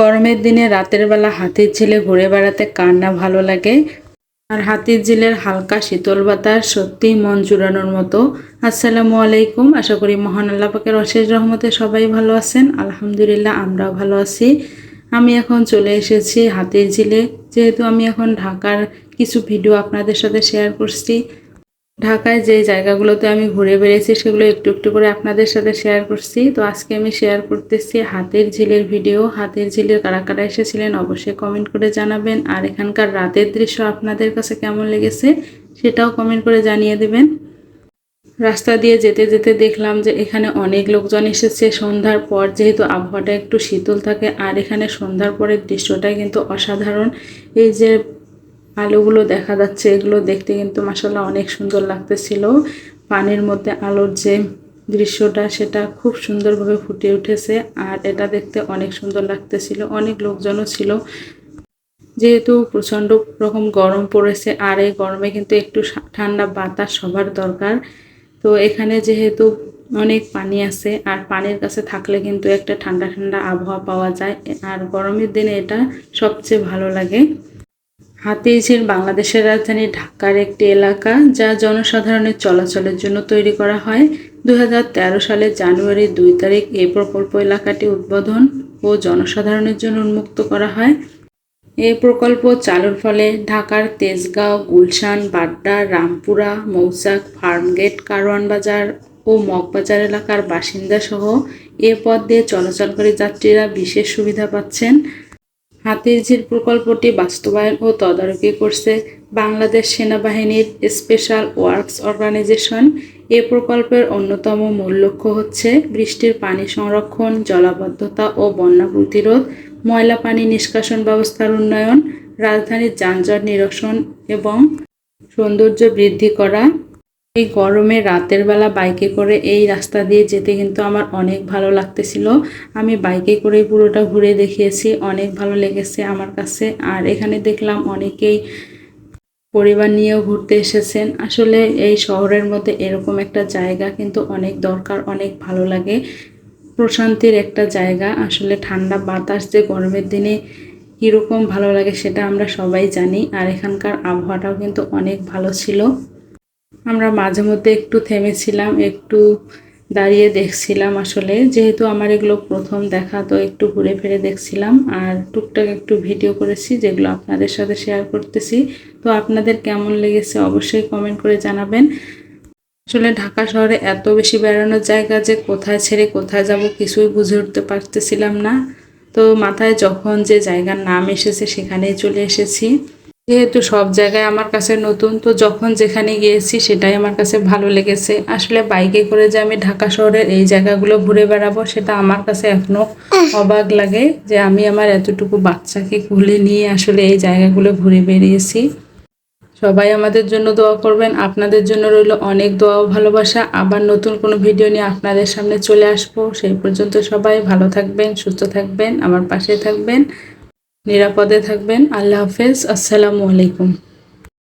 গরমের দিনে রাতের বেলা হাতির ঝিলে ঘুরে বেড়াতে কার না ভালো লাগে? আর হাতির ঝিলের হালকা শীতল বাতাস সত্যিই মন জুড়ানোর মতো। আসসালামু আলাইকুম, আশা করি মহান আল্লাহ পাকের অশেষ রহমতে সবাই ভালো আছেন। আলহামদুলিল্লাহ, আমরাও ভালো আছি। আমি এখন চলে এসেছি হাতির ঝিলে। যেহেতু আমি এখন ঢাকার কিছু ভিডিও আপনাদের সাথে শেয়ার করছি ঢাকায় যে জায়গাগুলোতে আমি ঘুরে বেড়েছি সেগুলো একটু একটু করে আপনাদের সাথে শেয়ার করছি। তো আজকে আমি শেয়ার করতেছি হাতের ঝিলের ভিডিও হাতের ঝিলের কারা কারা এসেছিলেন অবশ্যই কমেন্ট করে জানাবেন। আর এখানকার রাতের দৃশ্য আপনাদের কাছে কেমন লেগেছে, সেটাও কমেন্ট করে জানিয়ে দেবেন। রাস্তা দিয়ে যেতে যেতে দেখলাম যে এখানে অনেক লোকজন এসেছে। সন্ধ্যার পর যেহেতু আবহাওয়াটা একটু শীতল থাকে, আর এখানে সন্ধ্যার পরের দৃশ্যটা কিন্তু অসাধারণ। এই যে আলোগুলো দেখা যাচ্ছে, এগুলো দেখতে কিন্তু মাসাল্লাহ অনেক সুন্দর লাগতেছিল। পানির মধ্যে আলোর যে দৃশ্যটা, সেটা খুব সুন্দরভাবে ফুটে উঠেছে আর এটা দেখতে অনেক সুন্দর লাগতেছিল, অনেক লোকজনও ছিল। যেহেতু প্রচণ্ড রকম গরম পড়েছে আর এই গরমে কিন্তু একটু ঠান্ডা বাতাস সবার দরকার। তো এখানে যেহেতু অনেক পানি আছে আর পানির কাছে থাকলে কিন্তু একটা ঠান্ডা ঠান্ডা আবহাওয়া পাওয়া যায়। আর গরমের দিনে এটা সবচেয়ে ভালো লাগে। হাতিঝিল বাংলাদেশের রাজধানী ঢাকার একটি এলাকা, যা জনসাধারণের চলাচলের জন্য তৈরি করা হয়। দু সালের জানুয়ারি দুই তারিখ এই প্রকল্প এলাকাটি উদ্বোধন ও জনসাধারণের জন্য উন্মুক্ত করা হয়। এই প্রকল্প চালুর ফলে ঢাকার তেজগাঁও, গুলশান, বাড্ডা, রামপুরা, মৌচাক, ফার্মগেট, কারওয়ান বাজার ও মগবাজার এলাকার বাসিন্দা সহ এ পথ দিয়ে চলাচলকারী যাত্রীরা বিশেষ সুবিধা পাচ্ছেন। হাতিরঝিল প্রকল্পটি বাস্তবায়ন ও তদারকি করছে বাংলাদেশ সেনাবাহিনীর স্পেশাল ওয়ার্কস অর্গানাইজেশন। এ প্রকল্পের অন্যতম মূল লক্ষ্য হচ্ছে বৃষ্টির পানি সংরক্ষণ, জলাবদ্ধতা ও বন্যা প্রতিরোধ, ময়লা পানি নিষ্কাশন ব্যবস্থার উন্নয়ন, রাজধানীর যানজট নিরসন এবং সৌন্দর্য বৃদ্ধি করা। এই গরমে রাতের বেলা বাইকে করে এই রাস্তা দিয়ে যেতে কিন্তু আমার অনেক ভালো লাগতেছিল। আমি বাইকে করে পুরোটা ঘুরে দেখিয়েছি, অনেক ভালো লেগেছে আমার কাছে। আর এখানে দেখলাম অনেকেই পরিবার নিয়েও ঘুরতে এসেছেন। আসলে এই শহরের মধ্যে এরকম একটা জায়গা কিন্তু অনেক দরকার, অনেক ভালো লাগে। প্রশান্তির একটা জায়গা। আসলে ঠান্ডা বাতাস যে গরমের দিনে কীরকম ভালো লাগে সেটা আমরা সবাই জানি। আর এখানকার আবহাওয়াটাও কিন্তু অনেক ভালো ছিল। আমরা মাঝে মধ্যে একটু থেমেছিলাম, একটু দাঁড়িয়ে দেখছিলাম আসলে। যেহেতু আমার এগুলো প্রথম দেখা, তো একটু ঘুরে ফিরে দেখছিলাম। আর টুকটাক একটু ভিডিও করেছি, যেগুলো আপনাদের সাথে শেয়ার করতেছি। তো আপনাদের কেমন লেগেছে অবশ্যই কমেন্ট করে জানাবেন। আসলে ঢাকা শহরে এত বেশি বেড়ানোর জায়গা যে কোথায় ছেড়ে কোথায় যাব কিছুই বুঝে উঠতে পারতেছিলাম না। তো মাথায় যখন যে জায়গার নাম এসেছে, সেখানেই চলে এসেছি। যেহেতু সব জায়গায় আমার কাছে নতুন, তো যখন যেখানে গিয়েছি সেটাই আমার কাছে ভালো লেগেছে। আসলে বাইকে করে যে আমি ঢাকা শহরের এই জায়গাগুলো ঘুরে বেড়াবো, সেটা আমার কাছে এখনও অবাক লাগে যে আমি আমার এতটুকু বাচ্চাকে খুলে নিয়ে আসলে এই জায়গাগুলো ঘুরে বেরিয়েছি সবাই আমাদের জন্য দোয়া করবেন। আপনাদের জন্য রইল অনেক দোয়া ভালোবাসা। আবার নতুন কোনো ভিডিও নিয়ে আপনাদের সামনে চলে আসব। সেই পর্যন্ত সবাই ভালো থাকবেন, সুস্থ থাকবেন, আমার পাশে থাকবেন। নিরাপদে থাকবেন। আল্লাহ হাফেজ। আসসালামু আলাইকুম।